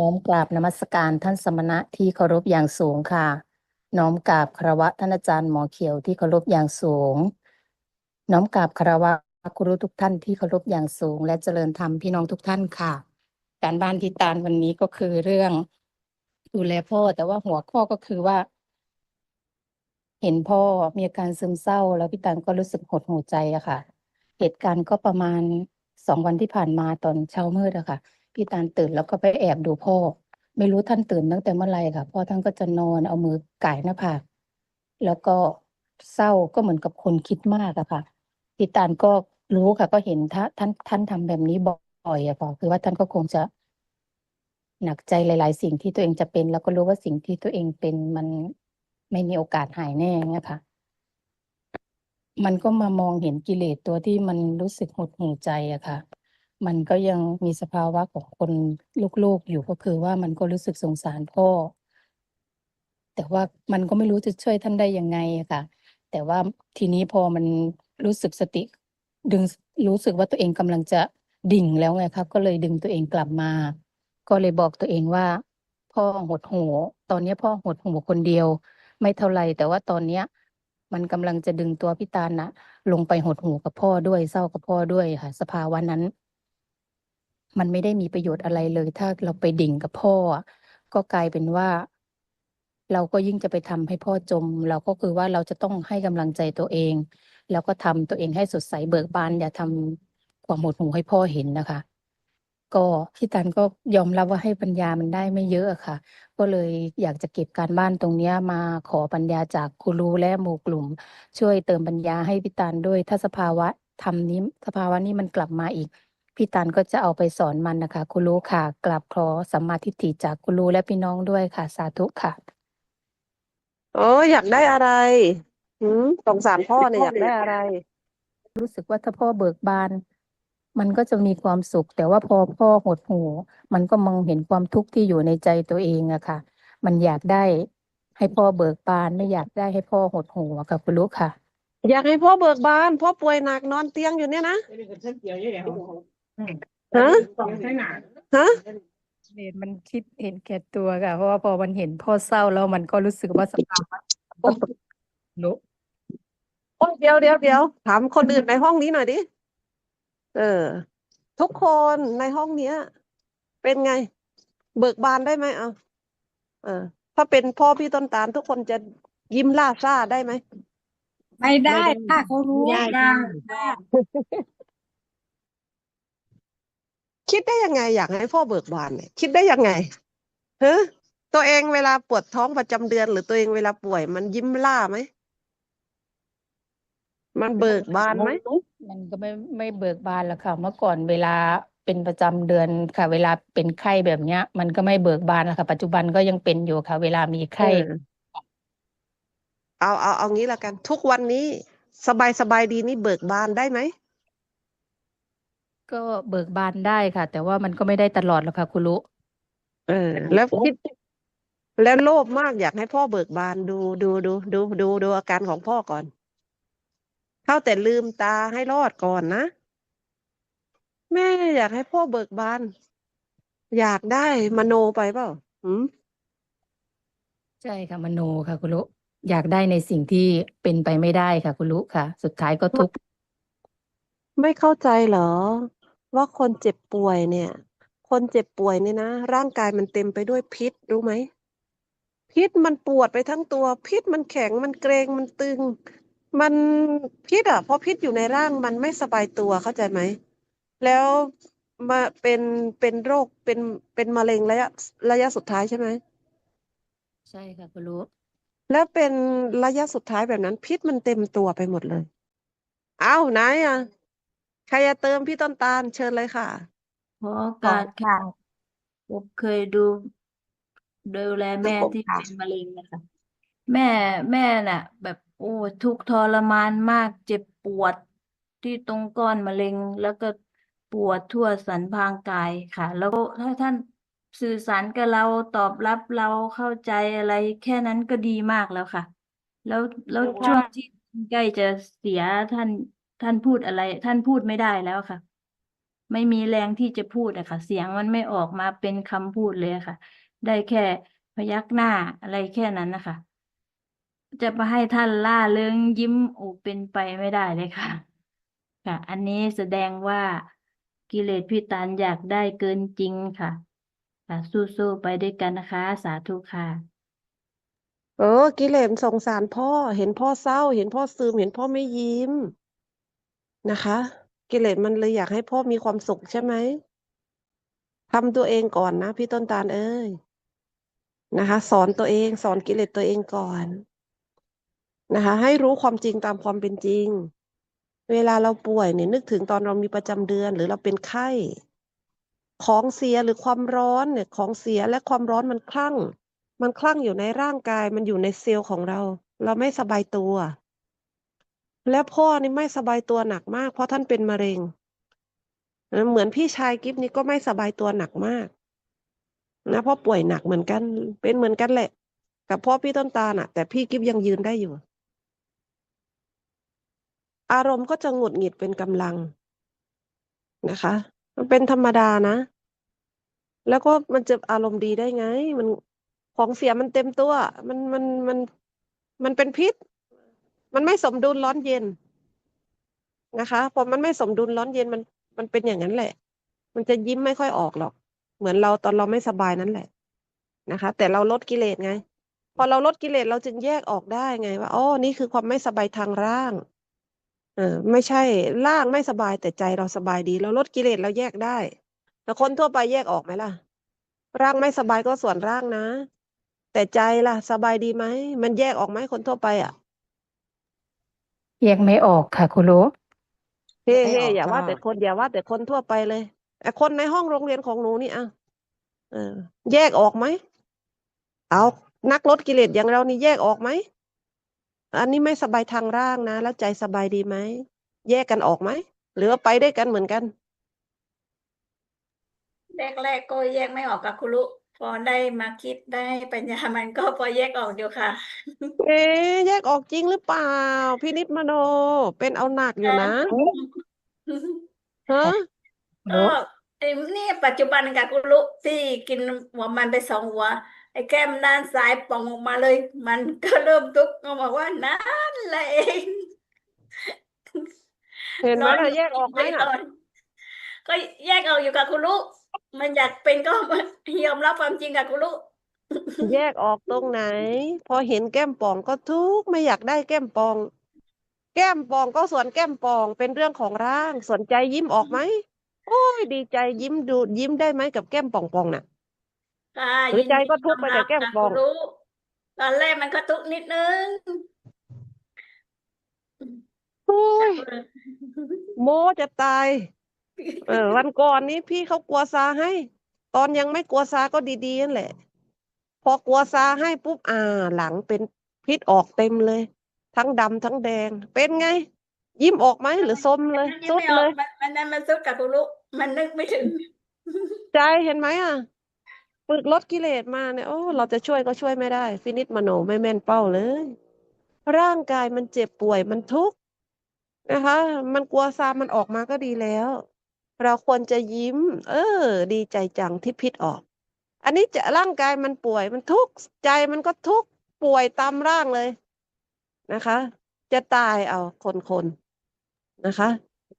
น้อมกราบนมัสการท่านสมณะที่เคารพอย่างสูงค่ะ น้อมกราบคารวะท่านอาจารย์หมอเขียวที่เคารพอย่างสูง น้อมกราบคารวะครูทุกท่านที่เคารพอย่างสูง และเจริญธรรมพี่น้องทุกท่านค่ะ การบ้านที่ตาลวันนี้ก็คือเรื่องดูแลพ่อ แต่ว่าหัวข้อก็คือว่า เห็นพ่อมีอาการซึมเศร้า แล้วพี่ตาลก็รู้สึกหดหู่ใจอะค่ะ เหตุการณ์ก็ประมาณสองวันที่ผ่านมาตอนเช้ามืดอะค่ะ พี่ตาลตื่นแล้วก็ไปแอบดูพ่อ ไม่รู้ท่านตื่นตั้งแต่เมื่อไหร่ค่ะ พ่อท่านก็จะนอนเอามือก่ายหน้าผากแล้วก็เศร้าก็เหมือนกับคนคิดมากอะค่ะพี่ตาลก็รู้ค่ะ ก็เห็นท่าท่านท่านทำแบบนี้บ่อยอะค่ะคือว่าท่านก็คงจะหนักใจหลาย ๆ สิ่งที่ตัวเองจะเป็น แล้วก็รู้ว่าสิ่งที่ตัวเองเป็นมันไม่มีโอกาสหายแน่เนี่ยค่ะ มันก็มามองเห็นกิเลสตัวที่มันรู้สึกหดหู่ใจอะค่ะ มันก็ยังมีสภาวะของคนลูกๆอยู่ก็คือว่ามันก็รู้สึกสงสารพ่อ แต่ว่ามันก็ไม่รู้จะช่วยท่านได้ยังไงอะค่ะ แต่ว่าทีนี้พอมันรู้สึกสติ ดึงรู้สึกว่าตัวเองกำลังจะดิ่งแล้วไงครับ ก็เลยดึงตัวเองกลับมา ก็เลยบอกตัวเองว่า พ่อหดหูตอนนี้พ่อหดหูคนเดียว ไม่เท่าไหร่แต่ว่าตอนเนี้ยมันกำลังจะดึงตัวพี่ตาลนะลงไปหดหูกับพ่อด้วยเศร้ากับพ่อด้วยค่ะ สภาวะนั้น มันไม่ได้มีประโยชน์อะไรเลย ถ้าเราไปดิ่งกับพ่อ ก็กลายเป็นว่า เราก็ยิ่งจะไปทำให้พ่อจม เราก็คือว่าเราจะต้องให้กำลังใจตัวเอง แล้วก็ทำตัวเองให้สดใสเบิกบานอย่าทำความหมดหูให้พ่อเห็นนะคะ ก็พี่ตันก็ยอมรับว่าให้ปัญญามันได้ไม่เยอะค่ะ ก็เลยอยากจะเก็บการบ้านตรงนี้มาขอปัญญาจากครูรู้และหมู่กลุ่ม ช่วยเติมปัญญาให้พี่ตันด้วยถ้าสภาวะธรรมนี้สภาวะนี้มันกลับมาอีก พี่ตันก็จะเอาไปสอนมันนะคะครูรู้ค่ะ กราบขอสัมมาทิฏฐิจากครูรู้และพี่น้องด้วยค่ะ สาธุค่ะโอ้อยากได้อะไรหืมสงสารพ่อเนี่ยอยากได้อะไร รู้สึกว่าถ้าพ่อเบิกบาน มันก็จะมีความสุข แต่ว่าพอพ่อหดหู่มันก็มองเห็นความทุกข์ที่อยู่ในใจตัวเองอะค่ะ มันอยากได้ให้พ่อเบิกบานไม่อยากได้ให้พ่อหดหู่อะค่ะคุณลูกค่ะ อยากให้พ่อเบิกบาน พ่อป่วยหนักนอนเตียงอยู่เนี่ยนะ ฮะฮะเนมันคิดเห็นแก่ตัวค่ะ เพราะว่าพอมันเห็นพ่อเศร้าแล้วมันก็รู้สึกว่าสภาวะลุกโอ้ยเดี๋ยวเดี๋ยวเดี๋ยวถามคนอื่นในห้องนี้หน่อยดิ เออ ทุกคนในห้องเนี้ย เป็นไง เบิกบานได้ไหมเอาเออ ถ้าเป็นพ่อพี่ต้นตาล ทุกคนจะยิ้มล่าซ่าได้ไหม ไม่ได้ถ้าเขารู้ได้ได้ คิดได้ยังไงอยากให้พ่อเบิกบานเนี่ยคิดได้ยังไงฮะตัวเองเวลาปวดท้องประจำเดือน หรือตัวเองเวลาป่วย มันยิ้มล่าไหมมันเบิกบานไหมมันก็ไม่ไม่เบิกบานแล้วค่ะ เมื่อก่อนเวลาเป็นประจำเดือนค่ะ เวลาเป็นไข้แบบเนี้ย มันก็ไม่เบิกบานแล้วค่ะ ปัจจุบันก็ยังเป็นอยู่ค่ะ เวลามีไข้ เออเอาเอาเอางี้ละกัน ทุกวันนี้ สบายสบายดีนี่เบิกบานได้ไหม ก็เบิกบานได้ค่ะ แต่ว่ามันก็ไม่ได้ตลอดหรอกค่ะ คุณลุเออ แล้วคิด แล้วโลภมากอยากให้พ่อเบิกบานดูดูดูดูดูดูอาการของพ่อก่อน เข้าแต่ลืมตาให้รอดก่อนนะ แม่อยากให้พ่อเบิกบาน อยากได้มโนไปเปล่าหืมใช่ค่ะมโนค่ะ คุณลุอยากได้ในสิ่งที่เป็นไปไม่ได้ค่ะ คุณลุค่ะ สุดท้ายก็ทุกข์ไม่เข้าใจเหรอ ว่าคนเจ็บป่วยเนี่ย คนเจ็บป่วยเนี่ยนะ ร่างกายมันเต็มไปด้วยพิษรู้ไหม พิษมันปวดไปทั้งตัว พิษมันแข็งมันเกร็งมันตึง มันพิษอะเพราะพิษอยู่ในร่างมันไม่สบายตัวเข้าใจไหม แล้วมาเป็นเป็นโรคเป็นเป็นมะเร็งระยะระยะสุดท้ายใช่ไหมใช่ค่ะคุณลุแล้วเป็นระยะสุดท้ายแบบนั้น พิษมันเต็มตัวไปหมดเลย เอ้าไหนอะ ใครจะเติมพี่ต้นตาลเชิญเลยค่ะ ขอโอกาสค่ะผมเคยดูดูแลแม่ที่เป็นมะเร็งนะคะ แม่แม่น่ะ แบบโอ้ทุกข์ทรมานมากเจ็บปวดที่ตรงก้อนมะเร็ง แล้วก็ปวดทั่วสันพางกายค่ะ แล้วก็ถ้าท่านสื่อสารกับเราตอบรับเราเข้าใจอะไร แค่นั้นก็ดีมากแล้วค่ะ แล้วแล้วช่วงที่ใกล้จะเสียท่าน ท่านพูดอะไร ท่านพูดไม่ได้แล้วค่ะ ไม่มีแรงที่จะพูดอะค่ะ เสียงมันไม่ออกมาเป็นคำพูดเลยค่ะ ได้แค่พยักหน้าอะไรแค่นั้นนะคะ จะมาให้ท่านล่าเริงยิ้มอ้เป็นไปไม่ได้เลยค่ะ ค่ะ อันนี้แสดงว่ากิเลสพี่ตันอยากได้เกินจริงค่ะค่ะสู้ๆไปด้วยกันนะคะ สาธุค่ะเออกิเลสสงสารพ่อ เห็นพ่อเศร้า เห็นพ่อซึมเห็นพ่อไม่ยิ้ม นะคะ กิเลสมันเลยอยากให้พ่อมีความสุขใช่ไหมทำตัวเองก่อนนะ พี่ต้นตาลเอ้ยนะคะ สอนตัวเองสอนกิเลสตัวเองก่อนนะคะ ให้รู้ความจริงตามความเป็นจริง เวลาเราป่วยเนี่ยนึกถึงตอนเรามีประจำเดือนหรือเราเป็นไข้ ของเสียหรือความร้อนเนี่ยของเสียและความร้อนมันคลั่ง มันคลั่งอยู่ในร่างกายมันอยู่ในเซลล์ของเรา เราไม่สบายตัว และพ่อนี่ไม่สบายตัวหนักมาก เพราะท่านเป็นมะเร็งนะเหมือนพี่ชายกิฟนี่ก็ไม่สบายตัวหนักมาก นะเพราะป่วยหนักเหมือนกัน เป็นเหมือนกันแหละ กับพ่อพี่ต้นตาลน่ะ แต่พี่กิฟยังยืนได้อยู่ อารมณ์ก็จะหงุดหงิดเป็นกำลังนะคะ มันเป็นธรรมดานะ แล้วก็มันจะอารมณ์ดีได้ไง มันของเสียมันเต็มตัว มันมันมันมันเป็นพิษ มันไม่สมดุลร้อนเย็นนะคะพอมันไม่สมดุลร้อนเย็นมันมันเป็นอย่างนั้นแหละ มันจะยิ้มไม่ค่อยออกหรอก เหมือนเราตอนเราไม่สบายนั่นแหละนะคะ แต่เราลดกิเลสไง พอเราลดกิเลสเราจึงแยกออกได้ไง ว่าอ๋อนี่คือความไม่สบายทางร่างเออไม่ใช่ร่างไม่สบายแต่ใจเราสบายดี เราลดกิเลสเราแยกได้แต่คนทั่วไปแยกออกไหมล่ะ ร่างไม่สบายก็ส่วนร่างนะ แต่ใจล่ะ สบายดีไหมมันแยกออกไหมคนทั่วไปอะ แยกไม่ออกค่ะคุณรู้ เฮ้ไม่เฮ้ออกอย่าก็ว่าแต่คนอย่าว่า แต่คนทั่วไปเลยแต่คนในห้องโรงเรียนของหนูนี่อะเออ แยกออกไหมเอานักลดกิเลสอย่างเรานี่แยกออกไหมอันนี้ไม่สบายทางร่างนะแล้วใจสบายดีไหมแยกกันออกไหมหรือว่าไปด้วยกันเหมือนกัน แรกๆก็แยกไม่ออกกับคุณลุ พอได้มาคิดได้ปัญญามันก็พอแยกออกอยู่ค่ะ เอ๊ะแยกออกจริงหรือเปล่าพินิจมโน เป็นเอาหนักอยู่นะฮะคุณรู้ก็ไอ้นี่ปัจจุบันกับคุณลุที่กินหัวมันไปสองหัว ไอ้แก้มด้านซ้ายป่องออกมาเลย มันก็เริ่มทุกข์ก็บอกว่านั่นแหละเองเห็นไหมร้อนล่ะอยู่แยกออกไหมไม่น่ะร้อนก็แยกออกอยู่กับคุณลุ มันอยากเป็นก็ยอมรับความจริงกับคุณลุแยกออกตรงไหน พอเห็นแก้มป่องก็ทุกข์ไม่อยากได้แก้มป่อง แก้มป่องก็ส่วนแก้มป่องเป็นเรื่องของร่างสนใจยิ้มออกไหมโอ้ยดีใจยิ้มดูยิ้มได้ไหมกับแก้มป่องป่องน่ะค่ะหรือยินใจดีก็ยทุอกข์มไปรักับบแก้มค่ะป่คุองณลุตอนแรกมันก็ทุกข์นิดนึงโอ้ยโมจะตาย เออ วันก่อนนี้พี่เขากลัวซาให้ ตอนยังไม่กลัวซาก็ดีๆนั่นแหละ พอกลัวซาให้ปุ๊บอ่า หลังเป็นพิษออกเต็มเลย ทั้งดำทั้งแดง เป็นไง ยิ้มออกไหมหรือส้มเลยมันยังสุดไม่อเลอกยมันมันนั้นมันสุดกับคุณลุมันนึกไม่ถึง ใจเห็นไหมอะฝึกลดกิเลสมาเนี่ยโอ้เราจะช่วยก็ช่วยไม่ได้ ฟินิชมโนไม่แม่นเป้าเลย ร่างกายมันเจ็บป่วยมันทุกข์นะคะ มันกลัวซามันออกมาก็ดีแล้ว เราควรจะยิ้ม เออ ดีใจจังที่พิษออก อันนี้จะร่างกายมันป่วยมันทุกข์ใจมันก็ทุกข์ป่วยตามร่างเลยนะคะ จะตายเอาคนคนๆนะคะ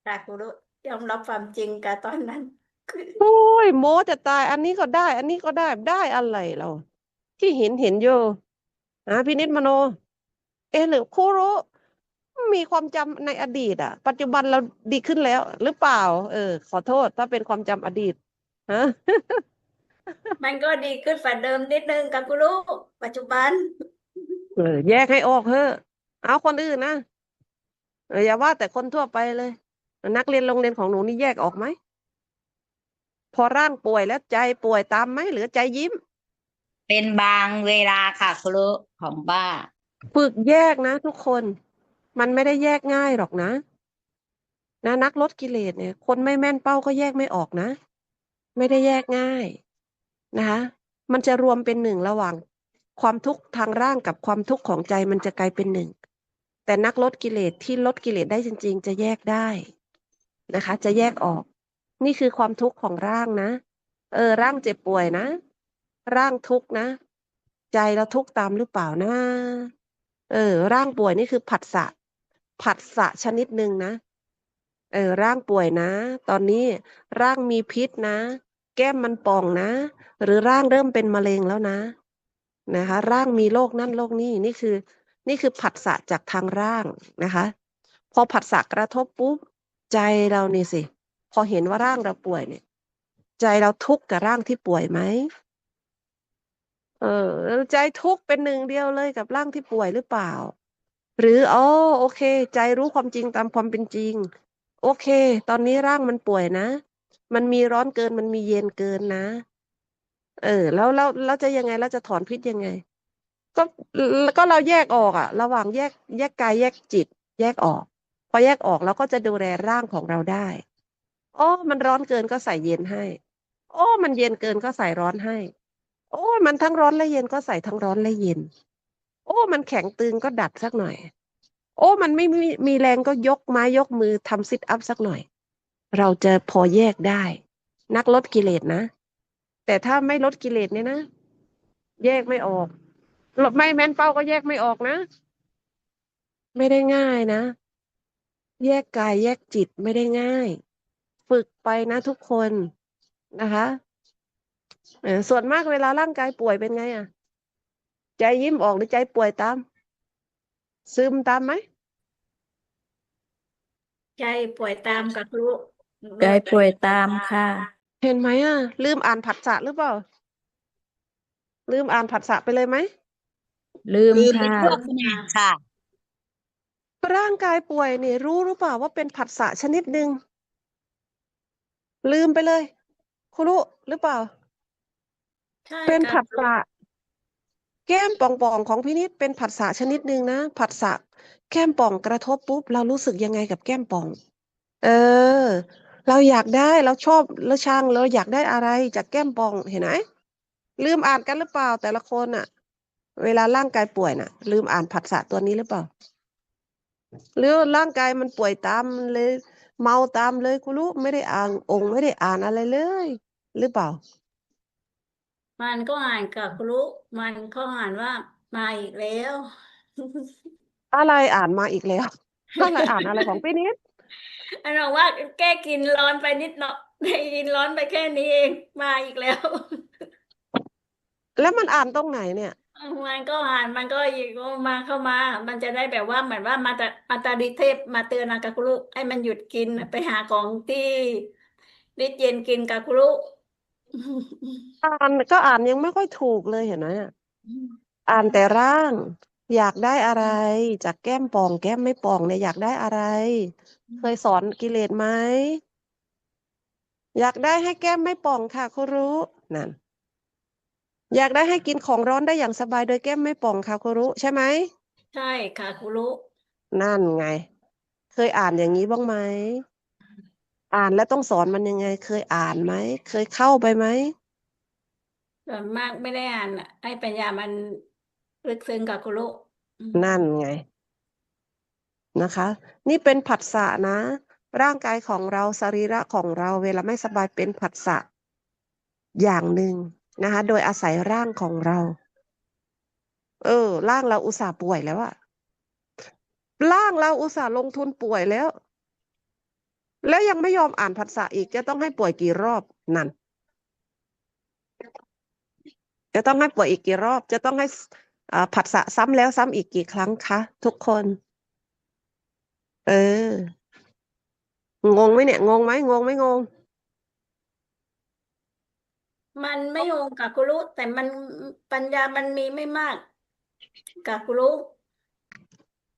ค่ะคุณลุยอมรับความจริงกับตอนนั้นคือโอ้ยโมจะตาย อันนี้ก็ได้ อันนี้ก็ได้ได้อะไรเรา ที่เห็นเห็นอยู่นะพินิจมโน เอะหรือครูรู้ มีความจำในอดีตอะ ปัจจุบันเราดีขึ้นแล้ว หรือเปล่า เออ ขอโทษถ้าเป็นความจำอดีตฮะมันก็ดีขึ้นฝ่าเดิมนิดนึงกับคุณลุปัจจุบัน เออ แยกให้ออกเถอะเอาคนอื่นนะเอออย่าว่าแต่คนทั่วไปเลย นักเรียนโรงเรียนของหนูนี่แยกออกไหม พอร่างป่วยแล้วใจป่วยตามไหมหรือใจยิ้ม เป็นบางเวลาค่ะครูของป้า ฝึกแยกนะทุกคน มันไม่ได้แยกง่ายหรอกนะ นะนักลดกิเลสเนี่ย คนไม่แม่นเป้าก็แยกไม่ออกนะ ไม่ได้แยกง่ายนะคะ มันจะรวมเป็นหนึ่งระหว่างความทุกข์ทางร่างกับความทุกข์ของใจมันจะกลายเป็นหนึ่ง แต่นักลดกิเลสที่ลดกิเลสได้จริง ๆ จะแยกได้นะคะ จะแยกออก นี่คือความทุกข์ของร่างนะ เออ ร่างเจ็บป่วยนะ ร่างทุกข์นะ ใจเราทุกข์ตามหรือเปล่านะ เออ ร่างป่วยนี่คือผัสสะ ผัสสะชนิดหนึ่งนะ เออ ร่างป่วยนะ ตอนนี้ร่างมีพิษนะ แก้มมันป่องนะ หรือร่างเริ่มเป็นมะเร็งแล้วนะ นะคะ ร่างมีโรคนั่นโรคนี้นี่คือ นี่คือผัสสะจากทางร่างนะคะ พอผัสสะกระทบปุ๊บใจเรานี่สิ พอเห็นว่าร่างเราป่วยเนี่ย ใจเราทุกข์กับร่างที่ป่วยไหมเออใจทุกข์เป็นหนึ่งเดียวเลยกับร่างที่ป่วยหรือเปล่า หรืออ๋อโอเค ใจรู้ความจริงตามความเป็นจริง โอเค ตอนนี้ร่างมันป่วยนะ มันมีร้อนเกินมันมีเย็นเกินนะ เออ แล้วแล้วแล้วจะยังไงแล้วจะถอนพิษยังไง ก็ก็เราแยกออกอะระหว่างแยกแยกกายแยกจิต แยกออก พอแยกออกเราก็จะดูแลร่างของเราได้โอ้มันร้อนเกินก็ใส่เย็นให้ โอ้ มันเย็นเกินก็ใส่ร้อนให้ โอ้ มันทั้งร้อนและเย็นก็ใส่ทั้งร้อนและเย็น อ้มันแข็งตึงก็ดัดสักหน่อย โอ้มันไม่มีมีแรงก็ยกไม้ยกมือทำซิทอัพสักหน่อย เราจะพอแยกได้ นักลดกิเลสนะ แต่ถ้าไม่ลดกิเลสเนี่ยนะ แยกไม่ออกลบไม่แม่นเป้าก็แยกไม่ออกนะ ไม่ได้ง่ายนะ แยกกายแยกจิตไม่ได้ง่าย ฝึกไปนะทุกคนนะคะส่วนมากเวลาร่างกายป่วยเป็นไงอะ ใจยิ้มออกหรือใจป่วยตาม ซึมตามไหมใจป่วยตามกับรู้ใจป่วยตามค่ะ เห็นไหมอะ ลืมอ่านผัสสะหรือเปล่า ลืมอ่านผัสสะไปเลยไหมลืมลืมไปค่ะชั่วขณะค่ะ ร่างกายป่วยนี่รู้หรือเปล่าว่าเป็นผัสสะชนิดหนึ่งลืมไปเลย คุณรู้หรือเปล่า ใช่เป็นค่ะผัสสะ แก้มป่องๆของพี่นิดเป็นผัสสะชนิดหนึ่งนะผัสสะแก้มป่องกระทบปุ๊บเรารู้สึกยังไงกับแก้มป่อง เออ เราอยากได้เราชอบเราช่างเราอยากได้อะไรจากแก้มป่องเห็นไหมลืมอ่านกันหรือเปล่าแต่ละคนอะเวลาร่างกายป่วยน่ะ ลืมอ่านผัสสะตัวนี้หรือเปล่าหรือร่างกายมันป่วยตามเลย เมาตามเลยคุณรู้ไม่ได้อ่านองค์ไม่ได้อ่านอะไรเลย หรือเปล่า มันก็อ่านกับรู้มันก็อ่านว่ามาอีกแล้ว อะไรอ่านมาอีกแล้ว อะไรอ่านอะไรของพี่นิดอันบอกว่าแก้กินร้อนไปนิดหน่อยกินร้อนไปแค่นี้เอง มาอีกแล้ว แล้วมันอ่านตรงไหนเนี่ยมันก็อ่านมันก็อีกมาเข้ามา มันจะได้แบบว่าเหมือนว่ามาตามาตาดิเทพมาเตือนนางกากุรุให้มันหยุดกินไปหาของที่ริดเย็นกินกากุรุ อ่านก็อ่านยังไม่ค่อยถูกเลยเห็นไหมอะอ่านแต่ร่าง อยากได้อะไร จากแก้มป่อง แก้มไม่ป่องเนี่ยอยากได้อะไร เคยสอนกิเลสไหมอยากได้ให้แก้มไม่ป่องค่ะคุณรู้นั่นอยากได้ให้กินของร้อนได้อย่างสบายโดยแก้มไม่ป่องค่ะคุณรู้ใช่ไหมใช่กากุรุนั่นไง เคยอ่านอย่างนี้บ้างไหม อ่านแล้วต้องสอนมันยังไง เคยอ่านไหม เคยเข้าไปไหมส่วนมากไม่ได้อ่านอะให้ปัญญามันลึกซึ้งกากุรุอืมนั่นไงนะคะ นี่เป็นผัสสะนะ ร่างกายของเราสรีระของเราเวลาไม่สบายเป็นผัสสะอย่างหนึ่งนะคะ โดยอาศัยร่างของเรา เออ ร่างเราอุตส่าห์ป่วยแล้วอะร่างเราอุตส่าห์ลงทุนป่วยแล้ว แล้วยังไม่ยอมอ่านผัสสะอีก จะต้องให้ป่วยกี่รอบนั่น จะต้องให้ป่วยอีกกี่รอบ จะต้องให้อ่าผัสสะซ้ำแล้วซ้ำอีกกี่ครั้งคะทุกคน เอองงไหมเนี่ย งงไหมงงไหมงง มันไม่โยงกากุรุแต่มันปัญญามันมีไม่มากกากุรุ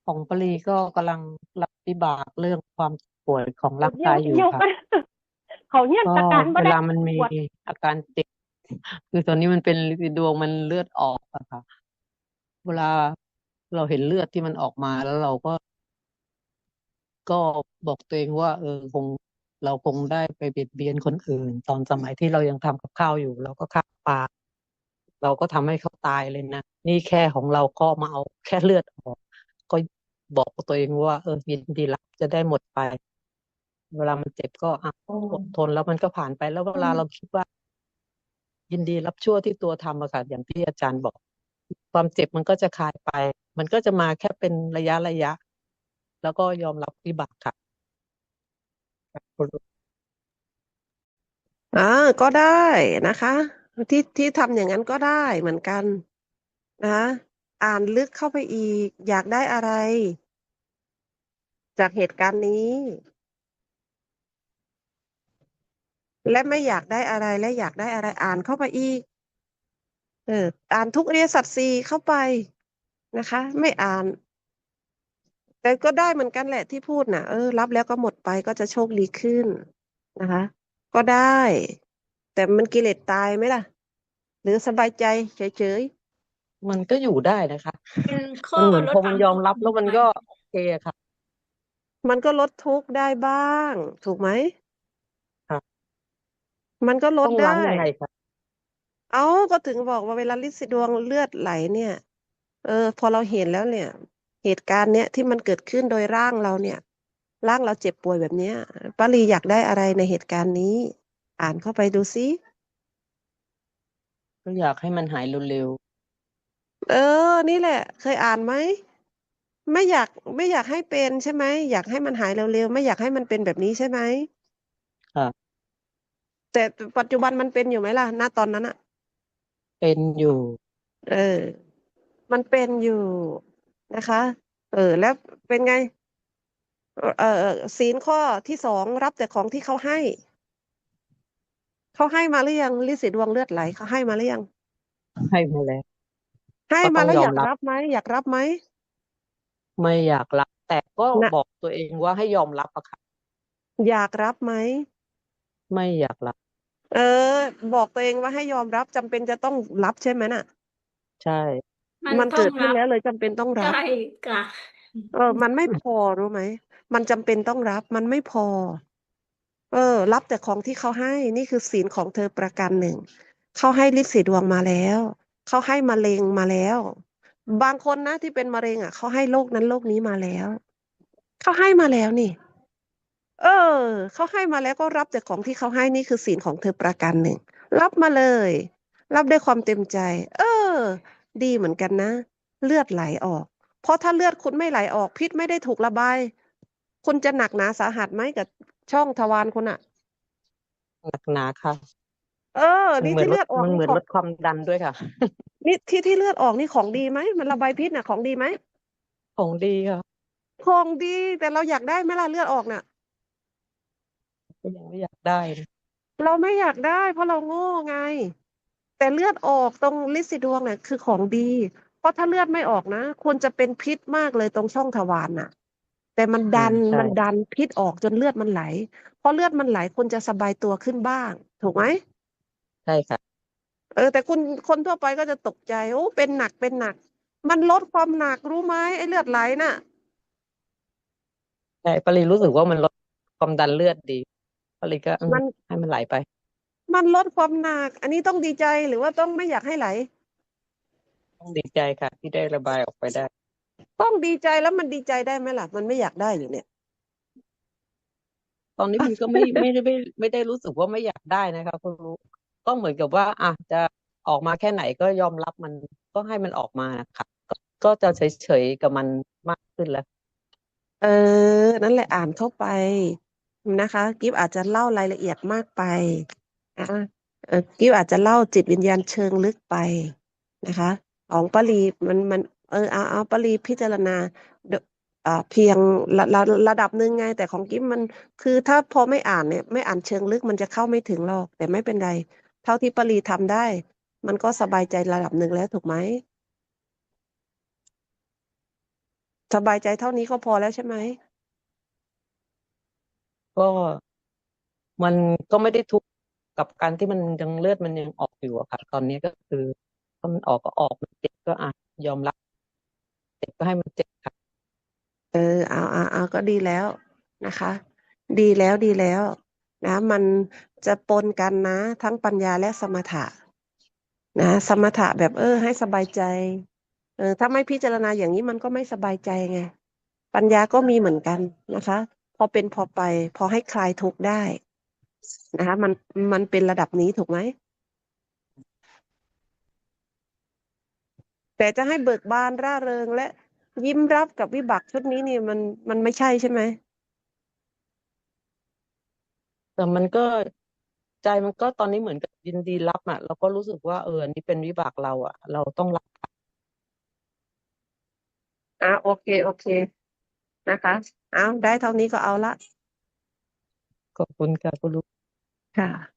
ของปรีก็กำลังรับวิบากเรื่องความ ป่วยของร่างเยี่ยกามยอยู่เยี่ยมค่ะเขาเยี่ยมก็อาการบ่เวได้ลามันมีปวดอาการเจ็บคือตอนนี้มันเป็นดวงมันเลือดออกอะค่ะ เวลาเราเห็นเลือดที่มันออกมาแล้วเราก็ ก็บอกตัวเองว่า เออคงเราคงได้ไปเบียดเบียนคนอื่น ตอนสมัยที่เรายังทำกับข้าวอยู่เราก็ฆ่าปลาเราก็ทำให้เขาตายเลยนะนี่แค่ของเราก็มาเอาแค่เลือดออก ก็บอกตัวเองว่า เออยินดีรับจะได้หมดไป เวลามันเจ็บก็อะอดทนแล้วมันก็ผ่านไปแล้วเวลาเราคิดว่า ยินดีรับชั่วที่ตัวทำอะค่ะอย่างที่อาจารย์บอก ความเจ็บมันก็จะคลายไป มันก็จะมาแค่เป็นระยะระยะ แล้วก็ยอมรับวิบากค่ะอ่าก็ได้นะคะ ที่ที่ทำอย่างนั้นก็ได้เหมือนกันนะคะอ่านลึกเข้าไปอีก อยากได้อะไร จากเหตุการณ์นี้ และไม่อยากได้อะไรและอยากได้อะไรอ่านเข้าไปอีก เออ อ่านทุกอริยสัจสี่เข้าไปนะคะ ไม่อ่าน แต่ก็ได้เหมือนกันแหละที่พูดน่ะ เออ รับแล้วก็หมดไปก็จะโชคดีขึ้นนะคะ ก็ได้ แต่มันกิเลสตายไหมล่ะ หรือสบายใจเฉยมันก็อยู่ได้นะคะเป็นข้อมันเหมือนลดพอมันความยอมรับทุแล้วกข์มันไปก็โอเคอะค่ะๆมันก็ลดทุกข์ได้บ้าง ถูกไหมครับ มันก็ลต้ดองได้ ล้างยังไงคะเอาก็ถึงบอกว่าเวลาลินสีดวงเลือดไหลเนี่ย เออ พอเราเห็นแล้วเนี่ย เหตุการณ์เนี้ยที่มันเกิดขึ้นโดยร่างเราเนี่ย ร่างเราเจ็บป่วยแบบเนี้ยป้าลีอยากได้อะไรในเหตุการณ์นี้ อ่านเข้าไปดูซิ ก็อยากให้มันหายเร็วเออ นี่แหละ เคยอ่านไหม ไม่อยากไม่อยากให้เป็นใช่ไหม อยากให้มันหายเร็วๆ ไม่อยากให้มันเป็นแบบนี้ใช่ไหม ๆค่ะ แต่ปัจจุบันมันเป็นอยู่ไหมล่ะ ณ ตอนนั้นอะเป็นอยู่ เออ มันเป็นอยู่นะคะ เออ แล้วเป็นไง เออเออศีลข้อที่สองรับแต่ของที่เขาให้ เขาให้มาหรือยังลิสีดวงเลือดไหลเขาให้มาหรือยัง ให้มาแล้ว ให้ก็มาต้องแล้วยออมยากรับรับไหมอยากรับไหม ไม่อยากรับ แต่ก็นะ บอกตัวเองว่าให้ยอมรับอะค่ะ อยากรับไหม ไม่อยากรับ เออ บอกตัวเองว่าให้ยอมรับจำเป็นจะต้องรับใช่ไหมน่ะ ใช่ มันมันต้อเกิงดขึ้นรับแล้วเลยจำเป็นต้องรับ ใช่ค่ะ เออ มันไม่พอรู้ไหม มันจำเป็นต้องรับ มันไม่พอ เออ รับแต่ของที่เขาให้ นี่คือศีลของเธอประการหนึ่ง เขาให้ฤทธิ์สีดวงมาแล้ว เขาให้มะเร็งมาแล้ว บางคนนะที่เป็นมะเร็งอะ เขาให้โรคนั้นโรคนี้มาแล้ว เขาให้มาแล้วนี่ เออเขาให้มาแล้วก็รับแต่ของที่เขาให้นี่คือศีลของเธอประการหนึ่ง รับมาเลย รับด้วยความเต็มใจ เออ ดีเหมือนกันนะ เลือดไหลออก เพราะถ้าเลือดคุณไม่ไหลออก พิษไม่ได้ถูกระบาย คุณจะหนักหนาสาหัสไหมกับช่องทวารคุณอะหนักหนาค่ะ เออมันนี่เหมือนที่ลเลืดอดออกมันนี่เหมือนของลดความดันด้วยค่ะ นี่ที่ที่เลือดออกนี่ของดีไหมมันระบายพิษน่ะของดีไหมของดีค่ะของดีแต่เราอยากได้ไหมล่ะเลือดออกน่ะ ก็ยังไม่อยากได้นะเราไม่อยากได้ เพราะเราโง่ไง แต่เลือดออกตรงลินสีดวงเนี่ยคือของดี เพราะถ้าเลือดไม่ออกนะควรจะเป็นพิษมากเลยตรงช่องทวารน่ะ แต่มันอืดัมนใช่ มันดันพิษออกจนเลือดมันไหลพอเลือดมันไหลคุณจะสบายตัวขึ้นบ้าง ถูกไหม ใช่ค่ะ เออแต่คุณคนทั่วไปก็จะตกใจโอ้เป็นหนักเป็นหนัก มันลดความหนักรู้ไหมไอ้เลือดไหลน่ะ ใช่ปรีรู้สึกว่ามันลดความดันเลือดดี ปรีก็อืมมันให้มันไหลไป มันลดความหนัก อันนี้ต้องดีใจหรือว่าต้องไม่อยากให้ไหล ต้องดีใจค่ะ ที่ได้ระบายออกไปได้ ต้องดีใจแล้วมันดีใจได้ไหมล่ะ มันไม่อยากได้อยู่เนี่ย ตอนนี้มันก็ไม่ไม่ได้ไม่ไม่ได้รู้สึกว่าไม่อยากได้นะคะคุณรู้ก็เหมือนกับว่าอะจะออกมาแค่ไหนก็ยอมรับมันก็ให้มันออกมานะคะก็ก็จะเฉยเฉยๆกับมันมากขึ้นแล้ว เออ นั่นแหละอ่านเข้าไป นะคะ กิฟอาจจะเล่ารายละเอียดมากไปอะกิฟอาจจะเล่าจิตวิญญาณเชิงลึกไปนะคะ ของปรีมันมันเออเอาเอาปรีพิจารณาเดอ่าเพียงระระระดับหนึ่งไง แต่ของกิฟมันคือถ้าพอไม่อ่านเนี่ยไม่อ่านเชิงลึกมันจะเข้าไม่ถึงหรอก แต่ไม่เป็นไร เท่าที่ปรีทำได้ มันก็สบายใจระดับหนึ่งแล้วถูกไหมสบายใจเท่านี้ก็พอแล้วใช่ไหม ก็มันก็ไม่ได้ทุกข์กับการที่มันยังเลือดมันยังออกอยู่อะค่ะตอนนี้ก็คือถ้ามันออกก็ออกมันเจ็บก็อะยอมรับเจ็บก็ให้มันเจ็บค่ะ เออเอาเอาเอาก็ดีแล้วนะคะ ดีแล้วดีแล้ว นะ มันจะปนกันนะ ทั้งปัญญาและสมถะ นะ สมถะแบบเออ ให้สบายใจ เออ ถ้าไม่พิจารณาอย่างนี้มันก็ไม่สบายใจไง ปัญญาก็มีเหมือนกันนะคะ พอเป็นพอไป พอให้คลายทุกข์ได้นะคะมันมันเป็นระดับนี้ถูกไหมแต่จะให้เบิกบานร่าเริงและยิ้มรับกับวิบากชุดนี้นี่มันมันไม่ใช่ใช่ไหมแต่มันก็ใจมันก็ตอนนี้เหมือนกับยินดีรับอะเราก็รู้สึกว่าเอออันนี้เป็นวิบากเราอะ เราต้องรับอะโอเค โอเค นะคะเอาได้เท่านี้ก็เอาละขอบคุณค่ะคุณลูกค่ะ